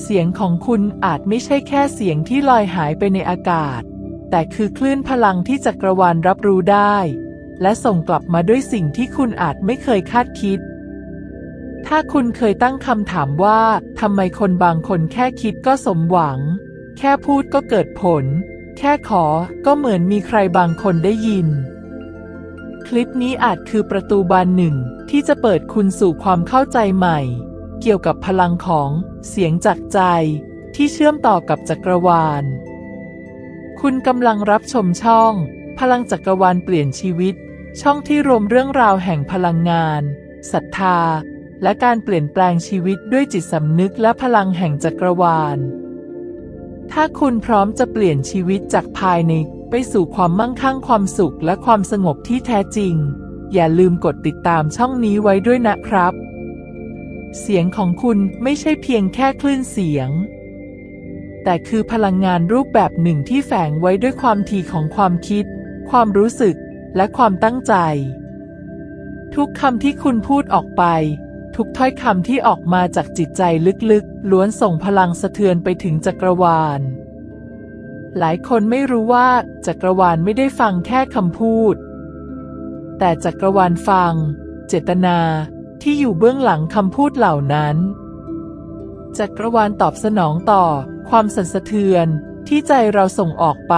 เสียงของคุณอาจไม่ใช่แค่เสียงที่ลอยหายไปในอากาศ แต่คือคลื่นพลังที่จักรวาลรับรู้ได้ และส่งกลับมาด้วยสิ่งที่คุณอาจไม่เคยคาดคิด ถ้าคุณเคยตั้งคำถามว่าทำไมคนบางคนแค่คิดก็สมหวัง แค่พูดก็เกิดผล แค่ขอก็เหมือนมีใครบางคนได้ยิน คลิปนี้อาจคือประตูบานหนึ่งที่จะเปิดคุณสู่ความเข้าใจใหม่ เกี่ยวกับพลังของเสียงจากใจที่เชื่อมต่อกับจักรวาล คุณกำลังรับชมช่อง พลังจักรวาลเปลี่ยนชีวิต ช่องที่รวมเรื่องราวแห่งพลังงานศรัทธา และการเปลี่ยนแปลงชีวิตด้วยจิตสำนึกและพลังแห่งจักรวาล ถ้าคุณพร้อมจะเปลี่ยนชีวิตจากภายในไปสู่ความมั่งคั่งความสุขและความสงบที่แท้จริง อย่าลืมกดติดตามช่องนี้ไว้ด้วยนะครับ เสียงของคุณไม่ใช่เพียงแค่คลื่นเสียง แต่คือพลังงานรูปแบบหนึ่งที่แฝงไว้ด้วยความถี่ของความคิด ความรู้สึก และความตั้งใจ ทุกคำที่คุณพูดออกไป ทุกถ้อยคำที่ออกมาจากจิตใจลึกๆ ล้วนส่งพลังสะเทือนไปถึงจักรวาล หลายคนไม่รู้ว่าจักรวาลไม่ได้ฟังแค่คำพูด แต่จักรวาลฟัง เจตนา ที่อยู่เบื้องหลังคำพูดเหล่านั้น จักรวาลตอบสนองต่อความสั่นสะเทือนที่ใจเราส่งออกไป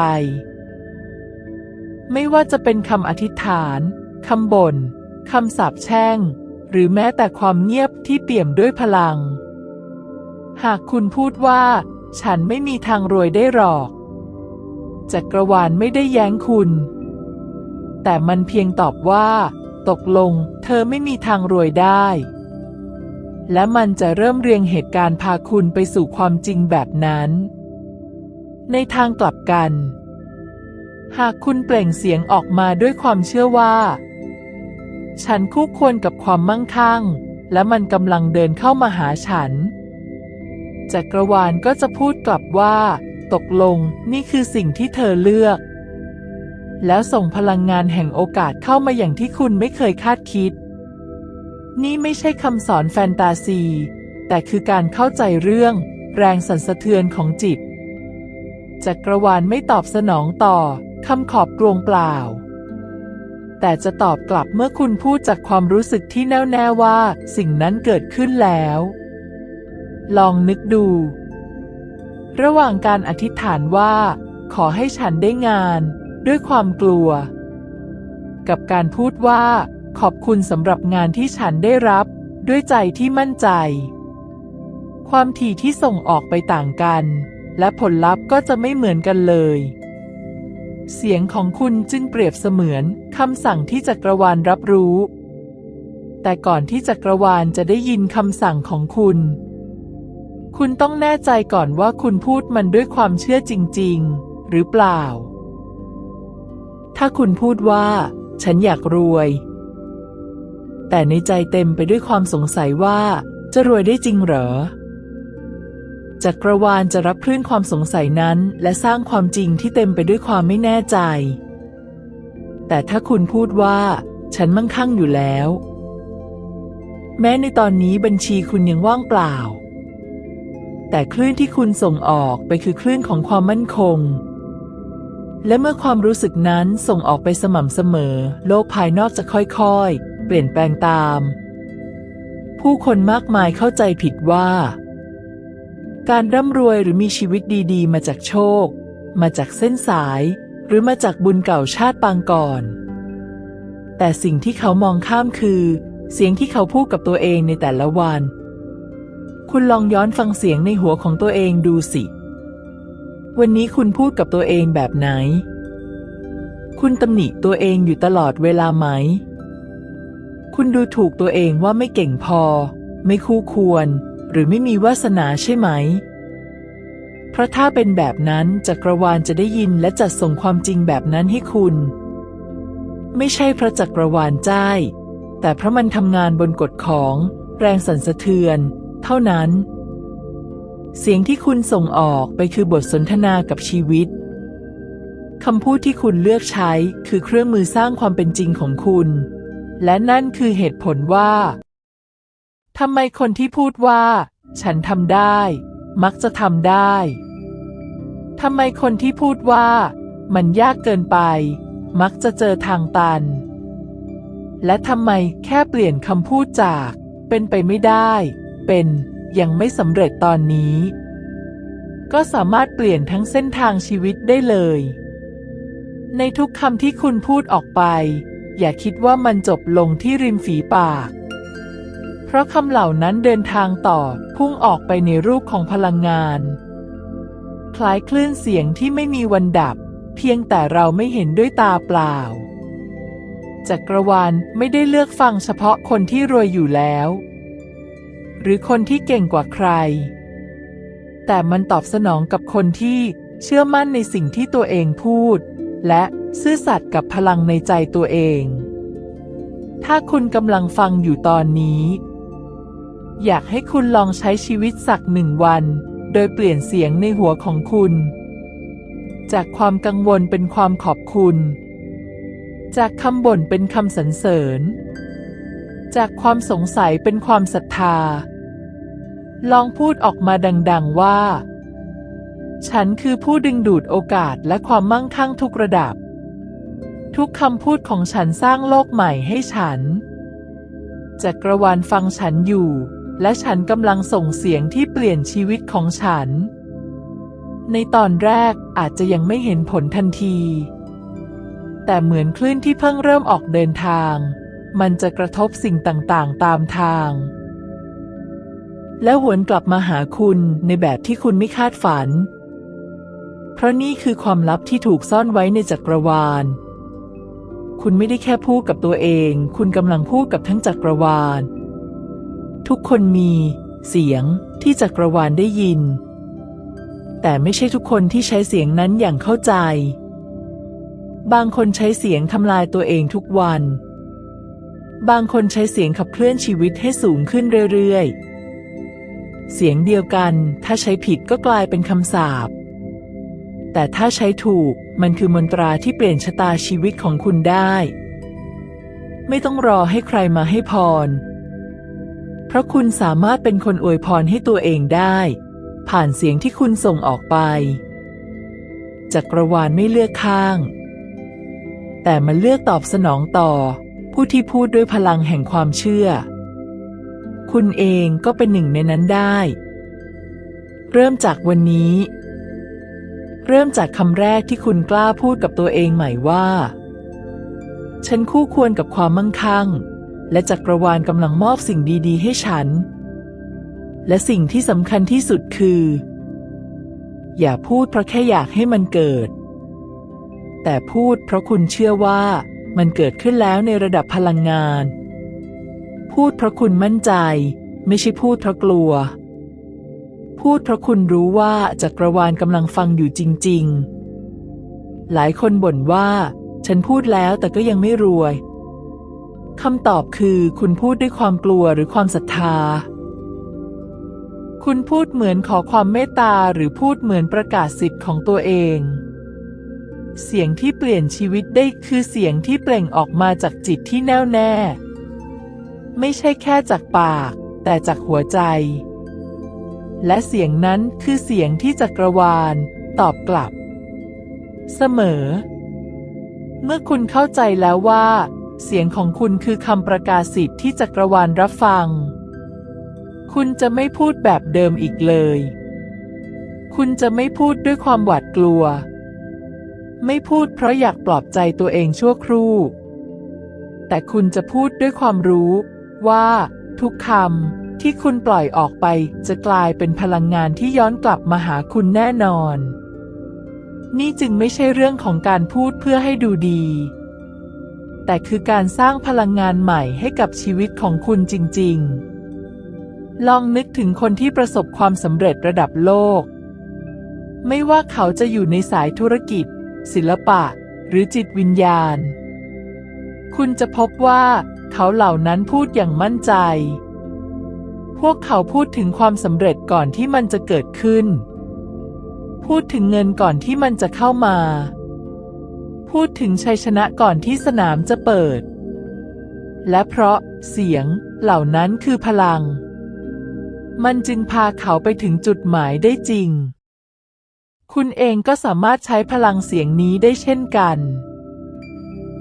ไม่ว่าจะเป็นคำอธิษฐานคำบ่นคำสาปแช่ง หรือแม้แต่ความเงียบที่เปี่ยมด้วยพลัง หากคุณพูดว่า ฉันไม่มีทางรวยได้หรอก จักรวาลไม่ได้แย้งคุณ แต่มันเพียงตอบว่า ตกลง เธอไม่มีทางรวยได้ และมันจะเริ่มเรียงเหตุการณ์พาคุณไปสู่ความจริงแบบนั้น ในทางกลับกัน หากคุณเปล่งเสียงออกมาด้วยความเชื่อว่า ฉันคู่ควรกับความมั่งคั่ง และมันกำลังเดินเข้ามาหาฉัน จักรวาลก็จะพูดกลับว่า ตกลงนี่คือสิ่งที่เธอเลือก แล้วส่งพลังงานแห่งโอกาสเข้ามาอย่างที่คุณไม่เคยคาดคิด นี่ไม่ใช่คำสอนแฟนตาซี แต่คือการเข้าใจเรื่อง แรงสั่นสะเทือนของจิต จักรวาลไม่ตอบสนองต่อคำขอบกลวงเปล่า แต่จะตอบกลับเมื่อคุณพูดจากความรู้สึกที่แน่วแน่ว่าสิ่งนั้นเกิดขึ้นแล้ว ลองนึกดู ระหว่างการอธิษฐานว่า ขอให้ฉันได้งาน ด้วยความกลัว กับการพูดว่า ขอบคุณสำหรับงานที่ฉันได้รับ ด้วยใจที่มั่นใจ ความถี่ที่ส่งออกไปต่างกัน และผลลัพธ์ก็จะไม่เหมือนกันเลย เสียงของคุณจึงเปรียบเสมือนคำสั่งที่จักรวาลรับรู้ แต่ก่อนที่จักรวาลจะได้ยินคำสั่งของคุณ คุณต้องแน่ใจก่อนว่าคุณพูดมันด้วยความเชื่อจริง ๆ หรือเปล่า ถ้าคุณพูดว่า ฉันอยากรวย แต่ในใจเต็มไปด้วยความสงสัยว่า จะรวยได้จริงเหรอจักรวาลจะรับคลื่นความสงสัยนั้น และสร้างความจริงที่เต็มไปด้วยความไม่แน่ใจ แต่ถ้าคุณพูดว่า ฉันมั่งคั่งอยู่แล้ว แม้ในตอนนี้บัญชีคุณยังว่างเปล่า แต่คลื่นที่คุณส่งออกไปคือคลื่นของความมั่นคง และเมื่อความรู้สึกนั้นส่งออกไปสม่ำเสมอ โลกภายนอกจะค่อยๆ เปลี่ยนแปลงตาม ผู้คนมากมายเข้าใจผิดว่า การร่ำรวยหรือมีชีวิตดีๆ มาจากโชค มาจากเส้นสาย หรือมาจากบุญเก่าชาติปางก่อน แต่สิ่งที่เขามองข้ามคือ เสียงที่เขาพูดกับตัวเองในแต่ละวัน คุณลองย้อนฟังเสียงในหัวของตัวเองดูสิ วันนี้คุณพูดกับตัวเองแบบไหน คุณตำหนิตัวเองอยู่ตลอดเวลาไหม คุณดูถูกตัวเองว่าไม่เก่งพอ ไม่คู่ควร หรือไม่มีวาสนาใช่ไหม เพราะถ้าเป็นแบบนั้นจักรวาลจะได้ยินและจัดส่งความจริงแบบนั้นให้คุณ ไม่ใช่เพราะจักรวาลจ้ายแต่เพราะมันทำงานบนกฎของ แรงสั่นสะเทือน เท่านั้น เสียงที่คุณส่งออกไปคือบทสนทนากับชีวิต คำพูดที่คุณเลือกใช้คือเครื่องมือสร้างความเป็นจริงของคุณ และนั่นคือเหตุผลว่าทำไมคนที่พูดว่า ฉันทำได้ มักจะทำได้ทำไมคนที่พูดว่า มันยากเกินไป มักจะเจอทางตัน และทำไมแค่เปลี่ยนคำพูดจาก เป็นไปไม่ได้ เป็น ยังไม่สำเร็จตอนนี้ ก็สามารถเปลี่ยนทั้งเส้นทางชีวิตได้เลย ในทุกคำที่คุณพูดออกไป อย่าคิดว่ามันจบลงที่ริมฝีปาก เพราะคำเหล่านั้นเดินทางต่อพุ่งออกไปในรูปของพลังงาน คล้ายคลื่นเสียงที่ไม่มีวันดับ เพียงแต่เราไม่เห็นด้วยตาเปล่าจักรวาลไม่ได้เลือกฟังเฉพาะคนที่รวยอยู่แล้ว หรือคนที่เก่งกว่าใคร แต่มันตอบสนองกับคนที่เชื่อมั่นในสิ่งที่ตัวเองพูด และซื่อสัตย์กับพลังในใจตัวเอง ถ้าคุณกำลังฟังอยู่ตอนนี้ อยากให้คุณลองใช้ชีวิตสักหนึ่งวัน โดยเปลี่ยนเสียงในหัวของคุณ จากความกังวลเป็นความขอบคุณ จากคำบ่นเป็นคำสรรเสริญ จากความสงสัยเป็นความศรัทธา ลองพูดออกมาดัง ๆ ว่า ฉันคือผู้ดึงดูดโอกาสและความมั่งคั่งทุกระดับ ทุกคำพูดของฉันสร้างโลกใหม่ให้ฉัน จักรวาลฟังฉันอยู่ และฉันกำลังส่งเสียงที่เปลี่ยนชีวิตของฉัน ในตอนแรกอาจจะยังไม่เห็นผลทันที แต่เหมือนคลื่นที่เพิ่งเริ่มออกเดินทาง มันจะกระทบสิ่งต่างๆ ตามทาง แล้วหวนกลับมาหาคุณในแบบที่คุณไม่คาดฝัน เพราะนี่คือความลับที่ถูกซ่อนไว้ในจักรวาล คุณไม่ได้แค่พูดกับตัวเอง คุณกำลังพูดกับทั้งจักรวาล ทุกคนมีเสียงที่จักรวาลได้ยิน แต่ไม่ใช่ทุกคนที่ใช้เสียงนั้นอย่างเข้าใจ บางคนใช้เสียงทำลายตัวเองทุกวัน บางคนใช้เสียงขับเคลื่อนชีวิตให้สูงขึ้นเรื่อยๆ เสียงเดียวกัน ถ้าใช้ผิดก็กลายเป็นคำสาป แต่ถ้าใช้ถูก มันคือมนตราที่เปลี่ยนชะตาชีวิตของคุณได้ ไม่ต้องรอให้ใครมาให้พร เพราะคุณสามารถเป็นคนอวยพรให้ตัวเองได้ ผ่านเสียงที่คุณส่งออกไป จักรวาลไม่เลือกข้าง แต่มันเลือกตอบสนองต่อ ผู้ที่พูดด้วยพลังแห่งความเชื่อ คุณเองก็เป็นหนึ่งในนั้นได้ เริ่มจากวันนี้ เริ่มจากคำแรกที่คุณกล้าพูดกับตัวเองใหม่ว่า ฉันคู่ควรกับความมั่งคั่ง และจักรวาลกำลังมอบสิ่งดีๆ ให้ฉัน และสิ่งที่สำคัญที่สุดคือ อย่าพูดเพราะแค่อยากให้มันเกิด แต่พูดเพราะคุณเชื่อว่ามันเกิดขึ้นแล้วในระดับพลังงาน พูดเพราะคุณมั่นใจ ไม่ใช่พูดเพราะกลัว พูดเพราะคุณรู้ว่าจักรวาลกำลังฟังอยู่จริง ๆ หลายคนบ่นว่า ฉันพูดแล้วแต่ก็ยังไม่รวยคำตอบคือคุณพูดด้วยความกลัวหรือความศรัทธา คุณพูดเหมือนขอความเมตตาหรือพูดเหมือนประกาศสิทธิ์ของตัวเอง เสียงที่เปลี่ยนชีวิตได้คือเสียงที่เปล่งออกมาจากจิตที่แน่วแน่ ไม่ใช่แค่จากปาก แต่จากหัวใจ และเสียงนั้นคือเสียงที่จักรวาล ตอบกลับ เสมอ เมื่อคุณเข้าใจแล้วว่า เสียงของคุณคือคำประกาศสิทธิ์ที่จักรวาลรับฟัง คุณจะไม่พูดแบบเดิมอีกเลย คุณจะไม่พูดด้วยความหวาดกลัว ไม่พูดเพราะอยากปลอบใจตัวเองชั่วครู่แต่คุณจะพูดด้วยความรู้ ว่า ทุกคำที่คุณปล่อยออกไปจะกลายเป็นพลังงานที่ย้อนกลับมาหาคุณแน่นอน นี่จึงไม่ใช่เรื่องของการพูดเพื่อให้ดูดี แต่คือการสร้างพลังงานใหม่ให้กับชีวิตของคุณจริง ๆ ลองนึกถึงคนที่ประสบความสำเร็จระดับโลก ไม่ว่าเขาจะอยู่ในสายธุรกิจ ศิลปะ หรือจิตวิญญาณ คุณจะพบว่าเขาเหล่านั้นพูดอย่างมั่นใจ พวกเขาพูดถึงความสำเร็จก่อนที่มันจะเกิดขึ้น พูดถึงเงินก่อนที่มันจะเข้ามา พูดถึงชัยชนะก่อนที่สนามจะเปิด และเพราะเสียงเหล่านั้นคือพลัง มันจึงพาเขาไปถึงจุดหมายได้จริง คุณเองก็สามารถใช้พลังเสียงนี้ได้เช่นกัน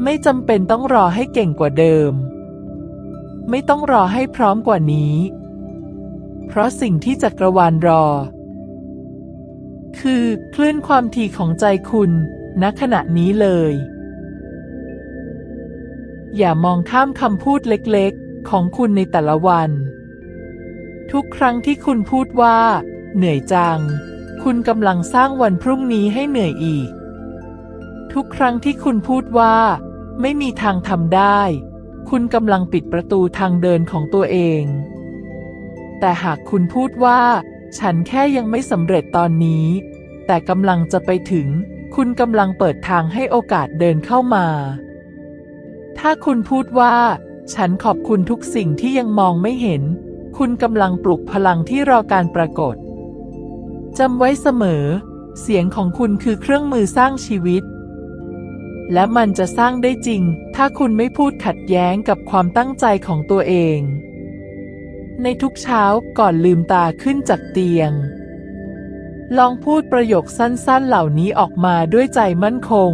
ไม่จำเป็นต้องรอให้เก่งกว่าเดิม ไม่ต้องรอให้พร้อมกว่านี้ เพราะสิ่งที่จักรวาลรอ คือคลื่นความถี่ของใจคุณณขณะนี้เลย อย่ามองข้ามคำพูดเล็กๆ ของคุณในแต่ละวัน ทุกครั้งที่คุณพูดว่า เหนื่อยจัง คุณกำลังสร้างวันพรุ่งนี้ให้เหนื่อยอีก ทุกครั้งที่คุณพูดว่า ไม่มีทางทำได้ คุณกำลังปิดประตูทางเดินของตัวเอง แต่หากคุณพูดว่า ฉันแค่ยังไม่สำเร็จตอนนี้ แต่กำลังจะไปถึง คุณกำลังเปิดทางให้โอกาสเดินเข้ามา ถ้าคุณพูดว่า ฉันขอบคุณทุกสิ่งที่ยังมองไม่เห็น คุณกำลังปลุกพลังที่รอการปรากฏจำไว้เสมอ เสียงของคุณคือเครื่องมือสร้างชีวิต และมันจะสร้างได้จริง ถ้าคุณไม่พูดขัดแย้งกับความตั้งใจของตัวเอง ในทุกเช้าก่อนลืมตาขึ้นจากเตียง ลองพูดประโยคสั้นๆเหล่านี้ออกมาด้วยใจมั่นคง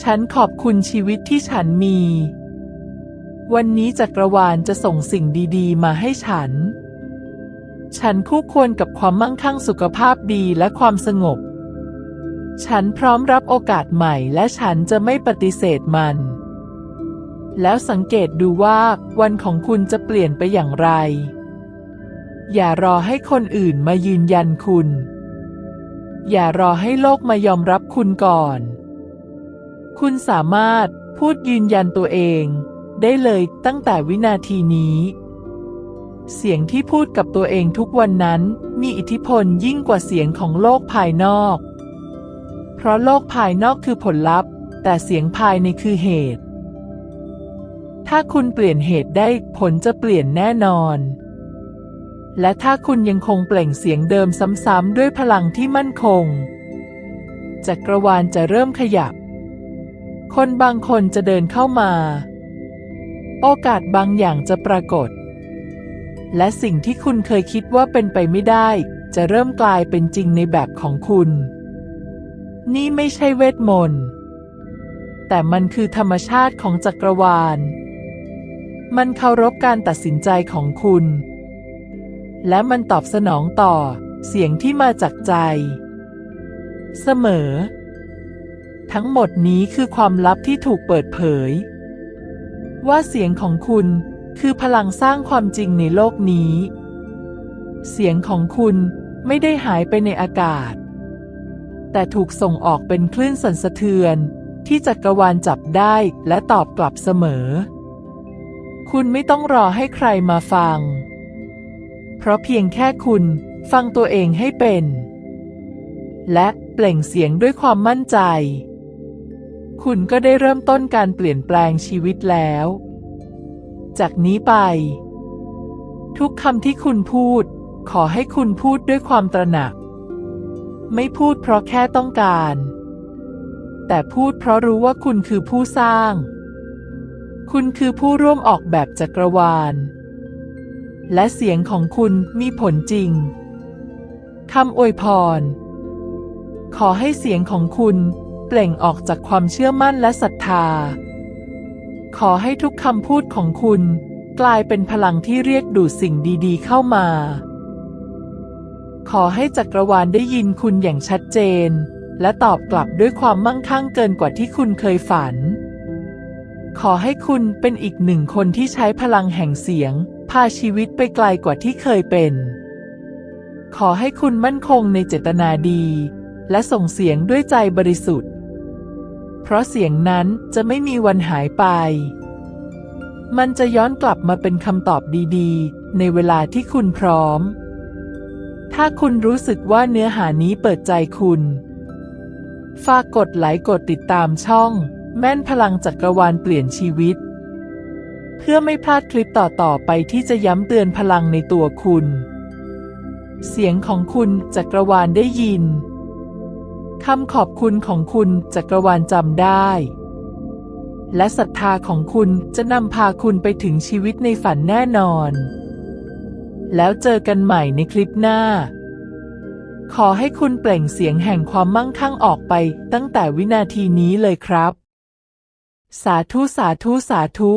ฉันขอบคุณชีวิตที่ฉันมี วันนี้จักรวาลจะส่งสิ่งดีๆ มาให้ฉัน ฉันคู่ควรกับความมั่งคั่งสุขภาพดีและความสงบ ฉันพร้อมรับโอกาสใหม่และฉันจะไม่ปฏิเสธมัน แล้วสังเกตดูว่าวันของคุณจะเปลี่ยนไปอย่างไร อย่ารอให้คนอื่นมายืนยันคุณ อย่ารอให้โลกมายอมรับคุณก่อน คุณสามารถพูดยืนยันตัวเอง ได้เลยตั้งแต่วินาทีนี้ เสียงที่พูดกับตัวเองทุกวันนั้นมีอิทธิพลยิ่งกว่าเสียงของโลกภายนอก ราะโลกภายนอกคือผลลัพธ์ แต่เสียงภายในคือเหตุ ถ้าคุณเปลี่ยนเหตุได้ผลจะเปลี่ยนแน่นอน และถ้าคุณยังคงเปล่งเสียงเดิมซ้ำๆด้วยพลังที่มั่นคง จักรวาลจะเริ่มขยับ คนบางคนจะเดินเข้ามา โอกาสบางอย่างจะปรากฏ และสิ่งที่คุณเคยคิดว่าเป็นไปไม่ได้จะเริ่มกลายเป็นจริงในแบบของคุณ นี่ไม่ใช่เวทมนต์ แต่มันคือธรรมชาติของจักรวาล มันเคารพการตัดสินใจของคุณ และมันตอบสนองต่อเสียงที่มาจากใจ เสมอ ทั้งหมดนี้คือความลับที่ถูกเปิดเผย ว่าเสียงของคุณคือพลังสร้างความจริงในโลกนี้ เสียงของคุณไม่ได้หายไปในอากาศ แต่ถูกส่งออกเป็นคลื่นสั่นสะเทือน ที่จักรวาลจับได้และตอบกลับเสมอ คุณไม่ต้องรอให้ใครมาฟัง เพราะเพียงแค่คุณฟังตัวเองให้เป็น และเปล่งเสียงด้วยความมั่นใจ คุณก็ได้เริ่มต้นการเปลี่ยนแปลงชีวิตแล้ว จากนี้ไป ทุกคำที่คุณพูด ขอให้คุณพูดด้วยความตระหนัก ไม่พูดเพราะแค่ต้องการ แต่พูดเพราะรู้ว่าคุณคือผู้สร้าง คุณคือผู้ร่วมออกแบบจักรวาล และเสียงของคุณมีผลจริงคำอวยพร ขอให้เสียงของคุณเปล่งออกจากความเชื่อมั่นและศรัทธา ขอให้ทุกคำพูดของคุณกลายเป็นพลังที่เรียกดูดสิ่งดีๆเข้ามา ขอให้จักรวาลได้ยินคุณอย่างชัดเจน และตอบกลับด้วยความมั่งคั่งเกินกว่าที่คุณเคยฝัน ขอให้คุณเป็นอีกหนึ่งคนที่ใช้พลังแห่งเสียง พาชีวิตไปไกลกว่าที่เคยเป็น ขอให้คุณมั่นคงในเจตนาดี และส่งเสียงด้วยใจบริสุทธิ์ เพราะเสียงนั้นจะไม่มีวันหายไปมันจะย้อนกลับมาเป็นคำตอบดี ๆ ในเวลาที่คุณพร้อม ถ้าคุณรู้สึกว่าเนื้อหานี้เปิดใจคุณ ฝากกดไลค์กดติดตามช่อง แม่นพลังจักรวาลเปลี่ยนชีวิต เพื่อไม่พลาดคลิปต่อๆไปที่จะย้ำเตือนพลังในตัวคุณ เสียงของคุณจักรวาลได้ยินคำขอบคุณของคุณจักรวาลจำได้ และศรัทธาของคุณจะนำพาคุณไปถึงชีวิตในฝันแน่นอน แล้วเจอกันใหม่ในคลิปหน้า ขอให้คุณเปล่งเสียงแห่งความมั่งคั่งออกไปตั้งแต่วินาทีนี้เลยครับ สาธุสาธุสาธุ